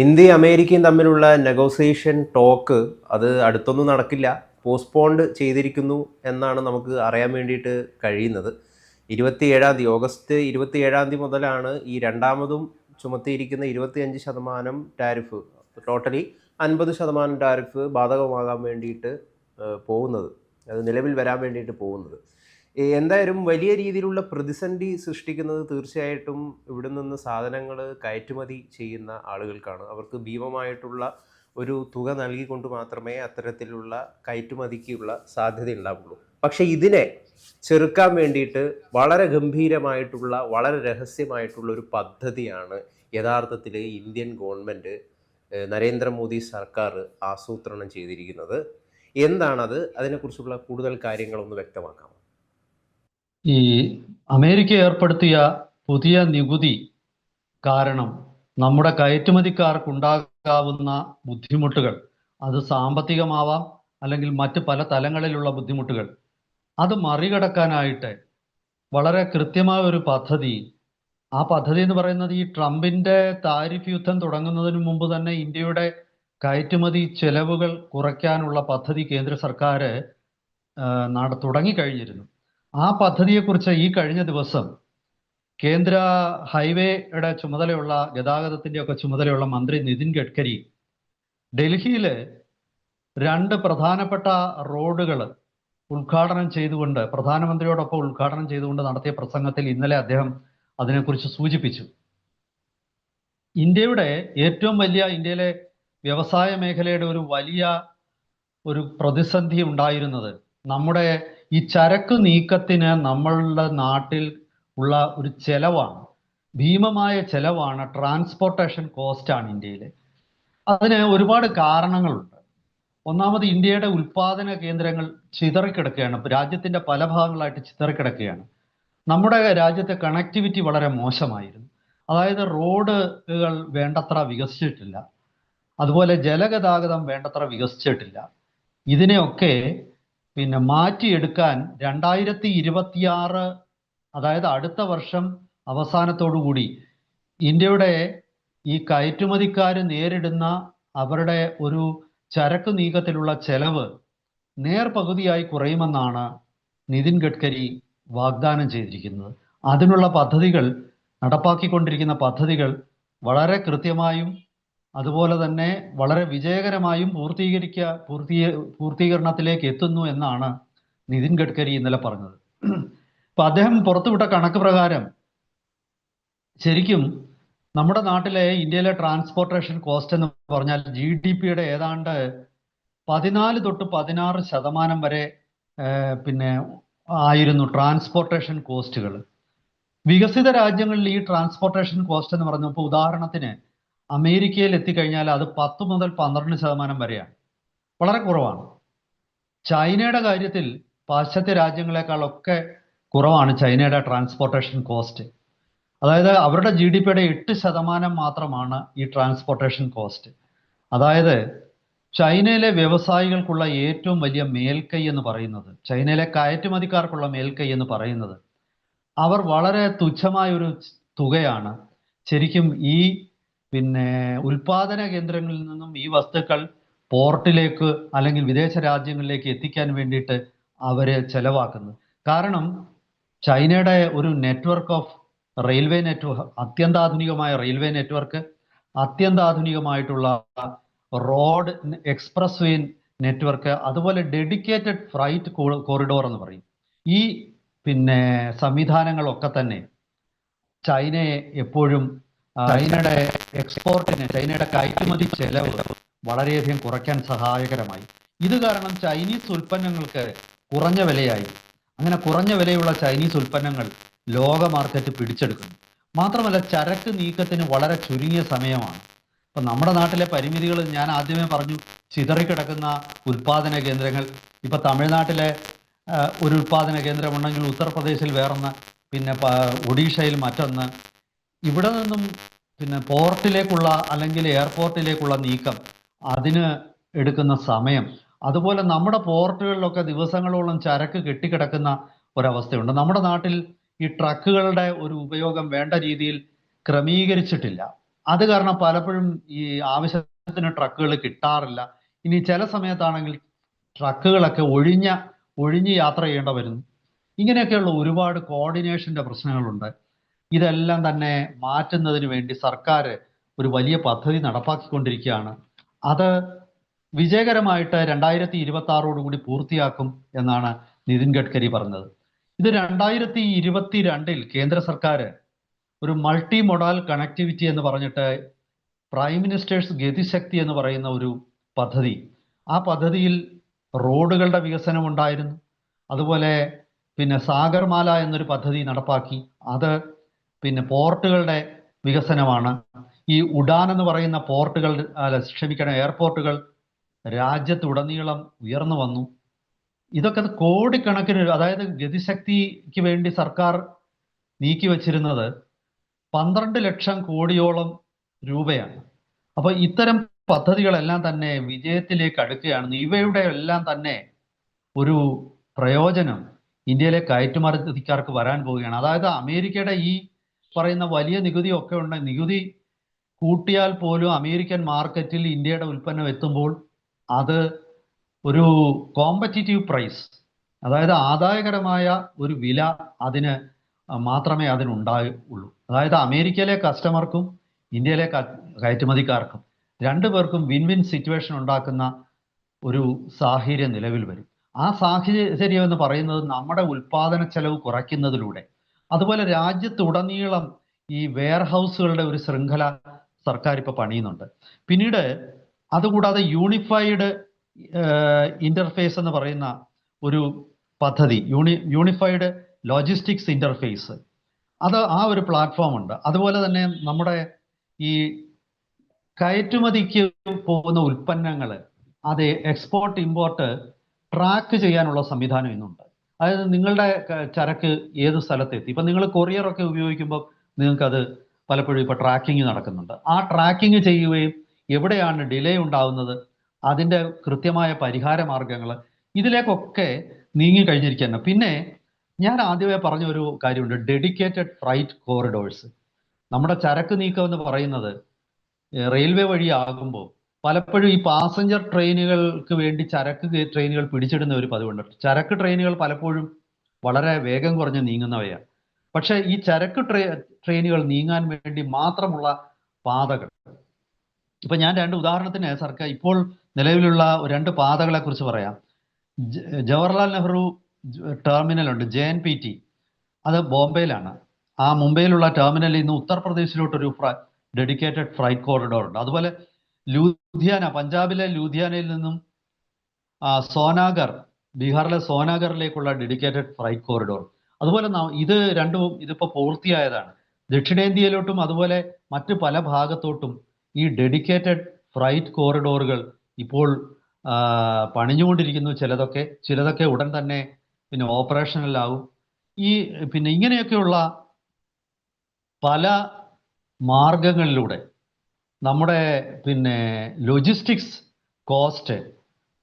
ഇന്ത്യയും അമേരിക്കയും തമ്മിലുള്ള നെഗോസിയേഷൻ ടോക്ക് അത് അടുത്തൊന്നും നടക്കില്ല. പോസ്റ്റ്പോണ്ട് ചെയ്തിരിക്കുന്നു എന്നാണ് നമുക്ക് അറിയാൻ വേണ്ടിയിട്ട് കഴിയുന്നത്. ഇരുപത്തിയേഴാം തീയതി ഓഗസ്റ്റ് ഇരുപത്തിയേഴാം തീയതി മുതലാണ് ഈ രണ്ടാമതും ചുമത്തിയിരിക്കുന്ന ഇരുപത്തിയഞ്ച് ശതമാനം ടാരിഫ് ടോട്ടലി അൻപത് ശതമാനം ടാരിഫ് ബാധകമാകാൻ വേണ്ടിയിട്ട് പോകുന്നത്. അത് നിലവിൽ വരാൻ വേണ്ടിയിട്ട് പോകുന്നത്. എന്തായാലും വലിയ രീതിയിലുള്ള പ്രതിസന്ധി സൃഷ്ടിക്കുന്നത് തീർച്ചയായിട്ടും ഇവിടെ നിന്ന് സാധനങ്ങൾ കയറ്റുമതി ചെയ്യുന്ന ആളുകൾക്കാണ്. അവർക്ക് ഭീമമായിട്ടുള്ള ഒരു തുക നൽകിക്കൊണ്ട് മാത്രമേ അത്തരത്തിലുള്ള കയറ്റുമതിക്കുള്ള സാധ്യത ഉണ്ടാവുള്ളൂ. പക്ഷേ ഇതിനെ ചെറുക്കാൻ വേണ്ടിയിട്ട് വളരെ ഗംഭീരമായിട്ടുള്ള വളരെ രഹസ്യമായിട്ടുള്ള ഒരു പദ്ധതിയാണ് യഥാർത്ഥത്തിൽ ഇന്ത്യൻ ഗവൺമെന്റ് നരേന്ദ്രമോദി സർക്കാർ ആസൂത്രണം ചെയ്തിരിക്കുന്നത്. എന്താണത്? അതിനെക്കുറിച്ചുള്ള കൂടുതൽ കാര്യങ്ങളൊന്ന് വ്യക്തമാക്കാം ഈ അമേരിക്ക ഏർപ്പെടുത്തിയ പുതിയ നികുതി കാരണം നമ്മുടെ കയറ്റുമതിക്കാർക്കുണ്ടാകാവുന്ന ബുദ്ധിമുട്ടുകൾ അത് സാമ്പത്തികമാവാം അല്ലെങ്കിൽ മറ്റ് പല തലങ്ങളിലുള്ള ബുദ്ധിമുട്ടുകൾ അത് മറികടക്കാനായിട്ട് വളരെ കൃത്യമായ ഒരു പദ്ധതി. ആ പദ്ധതി എന്ന് പറയുന്നത് ഈ ട്രംപിന്റെ താരിഫ് യുദ്ധം തുടങ്ങുന്നതിന് മുമ്പ് തന്നെ ഇന്ത്യയുടെ കയറ്റുമതി ചെലവുകൾ കുറയ്ക്കാനുള്ള പദ്ധതി കേന്ദ്ര സർക്കാർ നട തുടങ്ങിക്കഴിഞ്ഞിരുന്നു. ആ പദ്ധതിയെക്കുറിച്ച് ഈ കഴിഞ്ഞ ദിവസം കേന്ദ്ര ഹൈവേയുടെ ചുമതലയുള്ള ഗതാഗതത്തിന്റെ ഒക്കെ ചുമതലയുള്ള മന്ത്രി നിതിൻ ഗഡ്കരി ഡൽഹിയിൽ രണ്ട് പ്രധാനപ്പെട്ട റോഡുകൾ ഉദ്ഘാടനം ചെയ്തുകൊണ്ട് പ്രധാനമന്ത്രിയോടൊപ്പം ഉദ്ഘാടനം ചെയ്തുകൊണ്ട് നടത്തിയ പ്രസംഗത്തിൽ ഇന്നലെ അദ്ദേഹം അതിനെക്കുറിച്ച് സൂചിപ്പിച്ചു. ഇന്ത്യയുടെ ഏറ്റവും വലിയ ഇന്ത്യയിലെ വ്യവസായ മേഖലയുടെ ഒരു വലിയ ഒരു പ്രതിസന്ധി ഉണ്ടായിരുന്നത് നമ്മുടെ ഈ ചരക്ക് നീക്കത്തിന് നമ്മളുടെ നാട്ടിൽ ഉള്ള ഒരു ചെലവാണ്. ഭീമമായ ചെലവാണ് ട്രാൻസ്പോർട്ടേഷൻ കോസ്റ്റ് ആണ് ഇന്ത്യയിൽ അതിന് ഒരുപാട് കാരണങ്ങളുണ്ട്. ഒന്നാമത് ഇന്ത്യയുടെ ഉൽപാദന കേന്ദ്രങ്ങൾ ചിതറിക്കിടക്കുകയാണ്. രാജ്യത്തിന്റെ പല ഭാഗങ്ങളായിട്ട് ചിതറിക്കിടക്കുകയാണ്. നമ്മുടെ രാജ്യത്തെ കണക്ടിവിറ്റി വളരെ മോശമായിരുന്നു. അതായത് റോഡുകൾ വേണ്ടത്ര വികസിച്ചിട്ടില്ല. അതുപോലെ ജലഗതാഗതം വേണ്ടത്ര വികസിച്ചിട്ടില്ല. ഇതിനെയൊക്കെ പിന്നെ മാറ്റിയെടുക്കാൻ രണ്ടായിരത്തി ഇരുപത്തിയാറ് അതായത് അടുത്ത വർഷം അവസാനത്തോടു കൂടി ഇന്ത്യയുടെ ഈ കയറ്റുമതിക്കാർ നേരിടുന്ന അവരുടെ ഒരു ചരക്ക് നീക്കത്തിലുള്ള ചെലവ് നേർപകുതിയായി കുറയുമെന്നാണ് നിതിൻ ഗഡ്കരി വാഗ്ദാനം ചെയ്തിരിക്കുന്നത്. അതിനുള്ള പദ്ധതികൾ നടപ്പാക്കിക്കൊണ്ടിരിക്കുന്ന പദ്ധതികൾ വളരെ കൃത്യമായും അതുപോലെ തന്നെ വളരെ വിജയകരമായും പൂർത്തീകരിക്ക പൂർത്തീ പൂർത്തീകരണത്തിലേക്ക് എത്തുന്നു എന്നാണ് നിതിൻ ഗഡ്കരി ഇന്നലെ പറഞ്ഞത്. അപ്പൊ അദ്ദേഹം പുറത്തുവിട്ട കണക്ക് പ്രകാരം ശരിക്കും നമ്മുടെ നാട്ടിലെ ഇന്ത്യയിലെ ട്രാൻസ്പോർട്ടേഷൻ കോസ്റ്റ് എന്ന് പറഞ്ഞാൽ ജി ഡി പിയുടെ ഏതാണ്ട് പതിനാല് തൊട്ട് പതിനാറ് ശതമാനം വരെ പിന്നെ ആയിരുന്നു ട്രാൻസ്പോർട്ടേഷൻ കോസ്റ്റുകൾ വികസിത രാജ്യങ്ങളിൽ ഈ ട്രാൻസ്പോർട്ടേഷൻ കോസ്റ്റ് എന്ന് പറഞ്ഞപ്പോൾ ഉദാഹരണത്തിന് അമേരിക്കയിൽ എത്തിക്കഴിഞ്ഞാൽ അത് പത്ത് മുതൽ പന്ത്രണ്ട് ശതമാനം വരെയാണ്. വളരെ കുറവാണ്. ചൈനയുടെ കാര്യത്തിൽ പാശ്ചാത്യ രാജ്യങ്ങളെക്കാളൊക്കെ കുറവാണ് ചൈനയുടെ ട്രാൻസ്പോർട്ടേഷൻ കോസ്റ്റ് അതായത് അവരുടെ ജി ഡി പിയുടെ എട്ട് ശതമാനം മാത്രമാണ് ഈ ട്രാൻസ്പോർട്ടേഷൻ കോസ്റ്റ് അതായത് ചൈനയിലെ വ്യവസായികൾക്കുള്ള ഏറ്റവും വലിയ മേൽക്കൈ എന്ന് പറയുന്നത് ചൈനയിലെ കയറ്റുമതിക്കാർക്കുള്ള മേൽക്കൈ എന്ന് പറയുന്നത് അവർ വളരെ തുച്ഛമായ ഒരു തുകയാണ് ശരിക്കും ഈ പിന്നെ ഉൽപാദന കേന്ദ്രങ്ങളിൽ നിന്നും ഈ വസ്തുക്കൾ പോർട്ടിലേക്ക് അല്ലെങ്കിൽ വിദേശ രാജ്യങ്ങളിലേക്ക് എത്തിക്കാൻ വേണ്ടിയിട്ട് അവരെ ചെലവാക്കുന്നത് കാരണം ചൈനയുടെ ഒരു നെറ്റ്വർക്ക് ഓഫ് റെയിൽവേ നെറ്റ്വർക്ക് അത്യന്താധുനികമായ റെയിൽവേ നെറ്റ്വർക്ക് അത്യന്താധുനികമായിട്ടുള്ള റോഡ് എക്സ്പ്രസ് വേ നെറ്റ്വർക്ക് അതുപോലെ ഡെഡിക്കേറ്റഡ് ഫ്രൈറ്റ് കോറിഡോർ എന്ന് പറയും. ഈ പിന്നെ സംവിധാനങ്ങളൊക്കെ തന്നെ ചൈനയെ എപ്പോഴും ചൈനയുടെ എക്സ്പോർട്ടിന് ചൈനയുടെ കയറ്റുമതി ചെലവ് വളരെയധികം കുറയ്ക്കാൻ സഹായകരമായി. ഇത് കാരണം ചൈനീസ് ഉൽപ്പന്നങ്ങൾക്ക് കുറഞ്ഞ വിലയായി. അങ്ങനെ കുറഞ്ഞ വിലയുള്ള ചൈനീസ് ഉൽപ്പന്നങ്ങൾ ലോക മാർക്കറ്റ് പിടിച്ചെടുക്കുന്നു. മാത്രമല്ല ചരക്ക് നീക്കത്തിന് വളരെ ചുരുങ്ങിയ സമയമാണ്. ഇപ്പൊ നമ്മുടെ നാട്ടിലെ പരിമിതികൾ ഞാൻ ആദ്യമേ പറഞ്ഞു ചിതറിക്കിടക്കുന്ന ഉൽപാദന കേന്ദ്രങ്ങൾ. ഇപ്പൊ തമിഴ്നാട്ടിലെ ഒരു ഉൽപാദന കേന്ദ്രമുണ്ടെങ്കിൽ ഉത്തർപ്രദേശിൽ വേറൊന്ന് പിന്നെ ഒഡീഷയിൽ മറ്റൊന്ന് ഇവിടെ നിന്നും പിന്നെ പോർട്ടിലേക്കുള്ള അല്ലെങ്കിൽ എയർപോർട്ടിലേക്കുള്ള നീക്കം അതിന് എടുക്കുന്ന സമയം. അതുപോലെ നമ്മുടെ പോർട്ടുകളിലൊക്കെ ദിവസങ്ങളോളം ചരക്ക് കെട്ടിക്കിടക്കുന്ന ഒരവസ്ഥയുണ്ട്. നമ്മുടെ നാട്ടിൽ ഈ ട്രക്കുകളുടെ ഒരു ഉപയോഗം വേണ്ട രീതിയിൽ ക്രമീകരിച്ചിട്ടില്ല. അത് കാരണം പലപ്പോഴും ഈ ആവശ്യത്തിന് ട്രക്കുകൾ കിട്ടാറില്ല. ഇനി ചില സമയത്താണെങ്കിൽ ട്രക്കുകളൊക്കെ ഒഴിഞ്ഞ ഒഴിഞ്ഞ് യാത്ര ചെയ്യേണ്ട വരുന്നു. ഇങ്ങനെയൊക്കെയുള്ള ഒരുപാട് കോർഡിനേഷന്റെ പ്രശ്നങ്ങളുണ്ട്. ഇതെല്ലാം തന്നെ മാറ്റുന്നതിന് വേണ്ടി സർക്കാർ ഒരു വലിയ പദ്ധതി നടപ്പാക്കിക്കൊണ്ടിരിക്കുകയാണ്. അത് വിജയകരമായിട്ട് രണ്ടായിരത്തി ഇരുപത്തി ആറോടുകൂടി പൂർത്തിയാക്കും എന്നാണ് നിതിൻ ഗഡ്കരി പറഞ്ഞത്. ഇത് രണ്ടായിരത്തി ഇരുപത്തി രണ്ടിൽ കേന്ദ്ര സർക്കാർ ഒരു മൾട്ടി മൊഡാൽ കണക്ടിവിറ്റി എന്ന് പറഞ്ഞിട്ട് പ്രൈം മിനിസ്റ്റേഴ്സ് ഗതിശക്തി എന്ന് പറയുന്ന ഒരു പദ്ധതി. ആ പദ്ധതിയിൽ റോഡുകളുടെ വികസനം ഉണ്ടായിരുന്നു. അതുപോലെ പിന്നെ സാഗർമാല എന്നൊരു പദ്ധതി നടപ്പാക്കി. അത് പിന്നെ പോർട്ടുകളുടെ വികസനമാണ്. ഈ ഉഡാൻ എന്ന് പറയുന്ന പോർട്ടുകൾ അല്ല ക്ഷമിക്കണം എയർപോർട്ടുകൾ രാജ്യത്തുടനീളം ഉയർന്നു വന്നു. ഇതൊക്കെ കോടിക്കണക്കിന് അതായത് ഗതിശക്തിക്ക് വേണ്ടി സർക്കാർ നീക്കി വച്ചിരുന്നത് പന്ത്രണ്ട് ലക്ഷം കോടിയോളം രൂപയാണ്. അപ്പൊ ഇത്തരം പദ്ധതികളെല്ലാം തന്നെ വിജയത്തിലേക്ക് അടുക്കുകയാണ്. ഇവയുടെ എല്ലാം തന്നെ ഒരു പ്രയോജനം ഇന്ത്യയിലെ കയറ്റുമതിക്കാർക്ക് വരാൻ പോവുകയാണ്. അതായത് അമേരിക്കയുടെ ഈ പറയുന്ന വലിയ നികുതി ഒക്കെ ഉണ്ട്. നികുതി കൂട്ടിയാൽ പോലും അമേരിക്കൻ മാർക്കറ്റിൽ ഇന്ത്യയുടെ ഉൽപ്പന്നം എത്തുമ്പോൾ അത് ഒരു കോമ്പറ്റിറ്റീവ് പ്രൈസ് അതായത് ആദായകരമായ ഒരു വില അതിന് മാത്രമേ അതിനുണ്ടാവുള്ളൂ അതായത് അമേരിക്കയിലെ കസ്റ്റമർക്കും ഇന്ത്യയിലെ കയറ്റുമതിക്കാർക്കും രണ്ടു പേർക്കും വിൻ വിൻ സിറ്റുവേഷൻ ഉണ്ടാക്കുന്ന ഒരു സാഹചര്യം നിലവിൽ വരും. ആ സാഹചര്യം എന്ന് പറയുന്നത് നമ്മുടെ ഉൽപാദന ചെലവ് കുറയ്ക്കുന്നതിലൂടെ അതുപോലെ രാജ്യത്തുടനീളം ഈ വെയർ ഹൗസുകളുടെ ഒരു ശൃംഖല സർക്കാർ ഇപ്പൊ പണിയുന്നുണ്ട്. പിന്നീട് അതുകൂടാതെ യൂണിഫൈഡ് ഇന്റർഫേസ് എന്ന് പറയുന്ന ഒരു പദ്ധതി യൂണി യൂണിഫൈഡ് ലോജിസ്റ്റിക്സ് ഇന്റർഫേസ് അത് ആ ഒരു പ്ലാറ്റ്ഫോം ഉണ്ട് അതുപോലെ തന്നെ നമ്മുടെ ഈ കയറ്റുമതിക്ക് പോകുന്ന ഉൽപ്പന്നങ്ങൾ അത് എക്സ്പോർട്ട് ഇമ്പോർട്ട് ട്രാക്ക് ചെയ്യാനുള്ള സംവിധാനം ഇന്നുണ്ട്. അതായത് നിങ്ങളുടെ ചരക്ക് ഏത് സ്ഥലത്തെത്തി? ഇപ്പം നിങ്ങൾ കൊറിയർ ഒക്കെ ഉപയോഗിക്കുമ്പോൾ നിങ്ങൾക്കത് പലപ്പോഴും ഇപ്പോൾ ട്രാക്കിംഗ് നടക്കുന്നുണ്ട്. ആ ട്രാക്കിംഗ് ചെയ്യുകയും എവിടെയാണ് ഡിലേ ഉണ്ടാവുന്നത് അതിന്റെ കൃത്യമായ പരിഹാര മാർഗങ്ങൾ ഇതിലേക്കൊക്കെ നീങ്ങി കഴിഞ്ഞിരിക്കുകയാണ്. പിന്നെ ഞാൻ ആദ്യമേ പറഞ്ഞ ഒരു കാര്യമുണ്ട്. ഡെഡിക്കേറ്റഡ് ഫ്രൈറ്റ് കോറിഡോഴ്സ് നമ്മുടെ ചരക്ക് നീക്കം എന്ന് പറയുന്നത് റെയിൽവേ വഴിയാകുമ്പോൾ പലപ്പോഴും ഈ പാസഞ്ചർ ട്രെയിനുകൾക്ക് വേണ്ടി ചരക്ക് ട്രെയിനുകൾ പിടിച്ചിടുന്ന ഒരു പതിവുണ്ട്. ചരക്ക് ട്രെയിനുകൾ പലപ്പോഴും വളരെ വേഗം കുറഞ്ഞ് നീങ്ങുന്നവയാണ്. പക്ഷേ ഈ ചരക്ക് ട്രെ ട്രെയിനുകൾ നീങ്ങാൻ വേണ്ടി മാത്രമുള്ള പാതകൾ. ഇപ്പൊ ഞാൻ രണ്ട് ഉദാഹരണത്തിന് സർക്കാർ ഇപ്പോൾ നിലവിലുള്ള രണ്ട് പാതകളെ കുറിച്ച് പറയാം ജവഹർലാൽ നെഹ്റു ടെർമിനൽ ഉണ്ട് ജെ എൻ പി ടി. അത് ബോംബെയിലാണ്. ആ മുംബൈയിലുള്ള ടെർമിനലിൽ നിന്ന് ഉത്തർപ്രദേശിലോട്ടൊരു ഡെഡിക്കേറ്റഡ് ഫ്രൈറ്റ് കോറിഡോർ ഉണ്ട്. അതുപോലെ ലൂധിയാന പഞ്ചാബിലെ ലൂധിയാനയിൽ നിന്നും സോനാഗർ ബീഹാറിലെ സോനാഗറിലേക്കുള്ള ഡെഡിക്കേറ്റഡ് ഫ്രൈറ്റ് കോറിഡോർ അതുപോലെ ഇത് രണ്ടും ഇതിപ്പോൾ പൂർത്തിയായതാണ്. ദക്ഷിണേന്ത്യയിലോട്ടും അതുപോലെ മറ്റ് പല ഭാഗത്തോട്ടും ഈ ഡെഡിക്കേറ്റഡ് ഫ്രൈറ്റ് കോറിഡോറുകൾ ഇപ്പോൾ പണിഞ്ഞുകൊണ്ടിരിക്കുന്നു. ചിലതൊക്കെ ചിലതൊക്കെ ഉടൻ തന്നെ പിന്നെ ഓപ്പറേഷനിലാവും ഈ പിന്നെ ഇങ്ങനെയൊക്കെയുള്ള പല മാർഗങ്ങളിലൂടെ നമ്മുടെ പിന്നെ ലോജിസ്റ്റിക്സ് കോസ്റ്റ്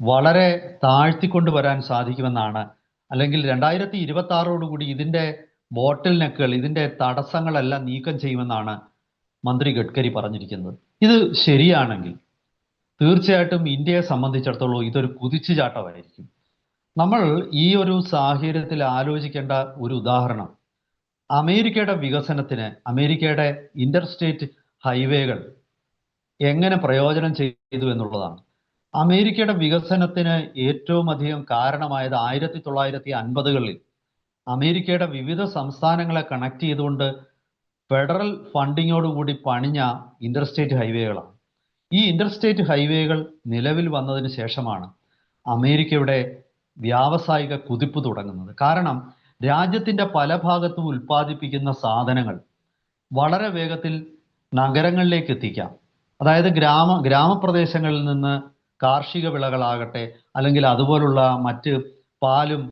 വളരെ താഴ്ത്തിക്കൊണ്ട് വരാൻ സാധിക്കുമെന്നാണ്. അല്ലെങ്കിൽ രണ്ടായിരത്തി ഇരുപത്തി ആറോടുകൂടി ഇതിന്റെ ബോട്ടിൽ നെക്കുകൾ ഇതിന്റെ തടസ്സങ്ങളെല്ലാം നീക്കം ചെയ്യുമെന്നാണ് മന്ത്രി ഗഡ്കരി പറഞ്ഞിരിക്കുന്നത്. ഇത് ശരിയാണെങ്കിൽ തീർച്ചയായിട്ടും ഇന്ത്യയെ സംബന്ധിച്ചിടത്തോളം ഇതൊരു കുതിച്ചുചാട്ടമായിരിക്കും. നമ്മൾ ഈ ഒരു സാഹചര്യത്തിൽ ആലോചിക്കേണ്ട ഒരു ഉദാഹരണം. അമേരിക്കയുടെ വികസനത്തിന് അമേരിക്കയുടെ ഇന്റർസ്റ്റേറ്റ് ഹൈവേകൾ എങ്ങനെ പ്രയോജനം ചെയ്തു എന്നുള്ളതാണ്. അമേരിക്കയുടെ വികസനത്തിന് ഏറ്റവും അധികം കാരണമായത് ആയിരത്തി തൊള്ളായിരത്തി അൻപതുകളിൽ അമേരിക്കയുടെ വിവിധ സംസ്ഥാനങ്ങളെ കണക്ട് ചെയ്തുകൊണ്ട് ഫെഡറൽ ഫണ്ടിങ്ങോടുകൂടി പണിഞ്ഞ ഇന്റർസ്റ്റേറ്റ് ഹൈവേകളാണ് ഈ ഇന്റർസ്റ്റേറ്റ് ഹൈവേകൾ നിലവിൽ വന്നതിന് ശേഷമാണ് അമേരിക്കയുടെ വ്യാവസായിക കുതിപ്പ് തുടങ്ങുന്നത്. കാരണം രാജ്യത്തിന്റെ പല ഭാഗത്തും ഉൽപ്പാദിപ്പിക്കുന്ന സാധനങ്ങൾ വളരെ വേഗത്തിൽ നഗരങ്ങളിലേക്ക് എത്തിക്കാം. അതായത് ഗ്രാമ ഗ്രാമപ്രദേശങ്ങളിൽ നിന്ന് കാർഷിക വിളകളാകട്ടെ അല്ലെങ്കിൽ അതുപോലുള്ള മറ്റ് പാലും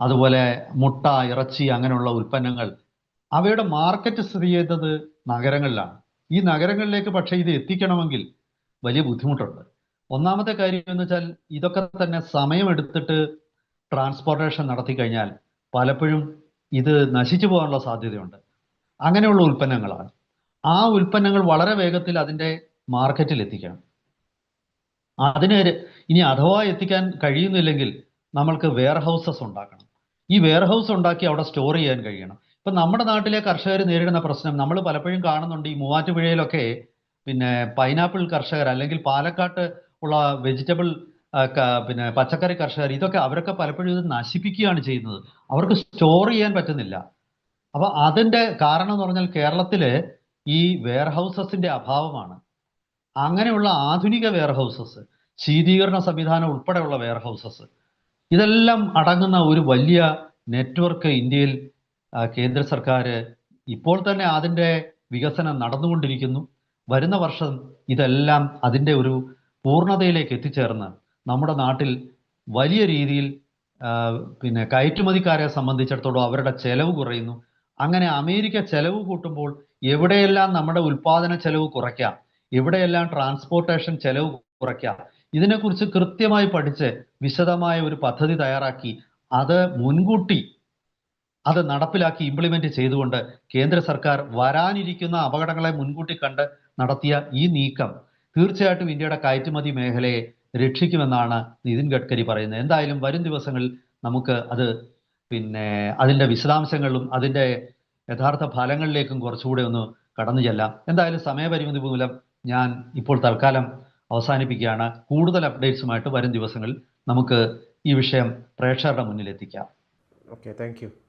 അതുപോലെ മുട്ട ഇറച്ചി അങ്ങനെയുള്ള ഉൽപ്പന്നങ്ങൾ അവയുടെ മാർക്കറ്റ് സ്ഥിതി ചെയ്തത് നഗരങ്ങളിലാണ്. ഈ നഗരങ്ങളിലേക്ക് പക്ഷേ ഇത് എത്തിക്കണമെങ്കിൽ വലിയ ബുദ്ധിമുട്ടുണ്ട്. ഒന്നാമത്തെ കാര്യം എന്ന് വെച്ചാൽ ഇതൊക്കെ തന്നെ സമയമെടുത്തിട്ട് ട്രാൻസ്പോർട്ടേഷൻ നടത്തി കഴിഞ്ഞാൽ പലപ്പോഴും ഇത് നശിച്ചു പോകാനുള്ള സാധ്യതയുണ്ട്. അങ്ങനെയുള്ള ഉൽപ്പന്നങ്ങളാണ്. ആ ഉൽപ്പന്നങ്ങൾ വളരെ വേഗത്തിൽ അതിന്റെ മാർക്കറ്റിൽ എത്തിക്കണം അതിന് ഇനി അഥവാ എത്തിക്കാൻ കഴിയുന്നില്ലെങ്കിൽ നമ്മൾക്ക് വെയർ ഹൗസസ് ഉണ്ടാക്കണം. ഈ വെയർ ഹൗസ് ഉണ്ടാക്കി അവിടെ സ്റ്റോർ ചെയ്യാൻ കഴിയണം. ഇപ്പൊ നമ്മുടെ നാട്ടിലെ കർഷകർ നേരിടുന്ന പ്രശ്നം നമ്മൾ പലപ്പോഴും കാണുന്നുണ്ട് ഈ മൂവാറ്റുപുഴയിലൊക്കെ പിന്നെ പൈനാപ്പിൾ കർഷകർ അല്ലെങ്കിൽ പാലക്കാട്ട് ഉള്ള വെജിറ്റബിൾ പിന്നെ പച്ചക്കറി കർഷകർ ഇതൊക്കെ അവരൊക്കെ പലപ്പോഴും ഇത് നശിപ്പിക്കുകയാണ് ചെയ്യുന്നത്. അവർക്ക് സ്റ്റോർ ചെയ്യാൻ പറ്റുന്നില്ല. അപ്പൊ അതിന്റെ കാരണം എന്ന് പറഞ്ഞാൽ കേരളത്തിലെ ഈ വെയർ ഹൗസസിന്റെ അഭാവമാണ്. അങ്ങനെയുള്ള ആധുനിക വെയർ ഹൗസസ് ശീതീകരണ സംവിധാനം ഉൾപ്പെടെയുള്ള വെയർ ഹൗസസ് ഇതെല്ലാം അടങ്ങുന്ന ഒരു വലിയ നെറ്റ്വർക്ക് ഇന്ത്യയിൽ കേന്ദ്ര സർക്കാർ ഇപ്പോൾ തന്നെ അതിന്റെ വികസനം നടന്നുകൊണ്ടിരിക്കുന്നു. വരുന്ന വർഷം ഇതെല്ലാം അതിന്റെ ഒരു പൂർണതയിലേക്ക് എത്തിച്ചേർന്ന് നമ്മുടെ നാട്ടിൽ വലിയ രീതിയിൽ പിന്നെ കയറ്റുമതിക്കാരെ സംബന്ധിച്ചിടത്തോളം അവരുടെ ചെലവ് കുറയുന്നു. അങ്ങനെ അമേരിക്ക ചെലവ് കൂട്ടുമ്പോൾ എവിടെയെല്ലാം നമ്മുടെ ഉൽപാദന ചെലവ് കുറയ്ക്കാം എവിടെയെല്ലാം ട്രാൻസ്പോർട്ടേഷൻ ചെലവ് കുറയ്ക്കാം ഇതിനെക്കുറിച്ച് കൃത്യമായി പഠിച്ച് വിശദമായ ഒരു പദ്ധതി തയ്യാറാക്കി. അത് മുൻകൂട്ടി അത് നടപ്പിലാക്കി ഇംപ്ലിമെന്റ് ചെയ്തുകൊണ്ട് കേന്ദ്ര സർക്കാർ വരാനിരിക്കുന്ന അപകടങ്ങളെ മുൻകൂട്ടി കണ്ട് നടത്തിയ ഈ നീക്കം തീർച്ചയായിട്ടും ഇന്ത്യയുടെ കയറ്റുമതി മേഖലയെ രക്ഷിക്കുമെന്നാണ് നിതിൻ ഗഡ്കരി പറയുന്നത്. എന്തായാലും വരും ദിവസങ്ങളിൽ നമുക്ക് അത് പിന്നെ അതിന്റെ വിശദാംശങ്ങളിലും അതിന്റെ യഥാർത്ഥ ഫലങ്ങളിലേക്കും കുറച്ചുകൂടെ ഒന്ന് കടന്നു ചെല്ലാം. എന്തായാലും സമയപരിമിതി മൂലം ഞാൻ ഇപ്പോൾ തൽക്കാലം അവസാനിപ്പിക്കുകയാണ്. കൂടുതൽ അപ്ഡേറ്റ്സുമായിട്ട് വരും ദിവസങ്ങളിൽ നമുക്ക് ഈ വിഷയം പ്രേക്ഷകരുടെ മുന്നിൽ എത്തിക്കാം. Okay thank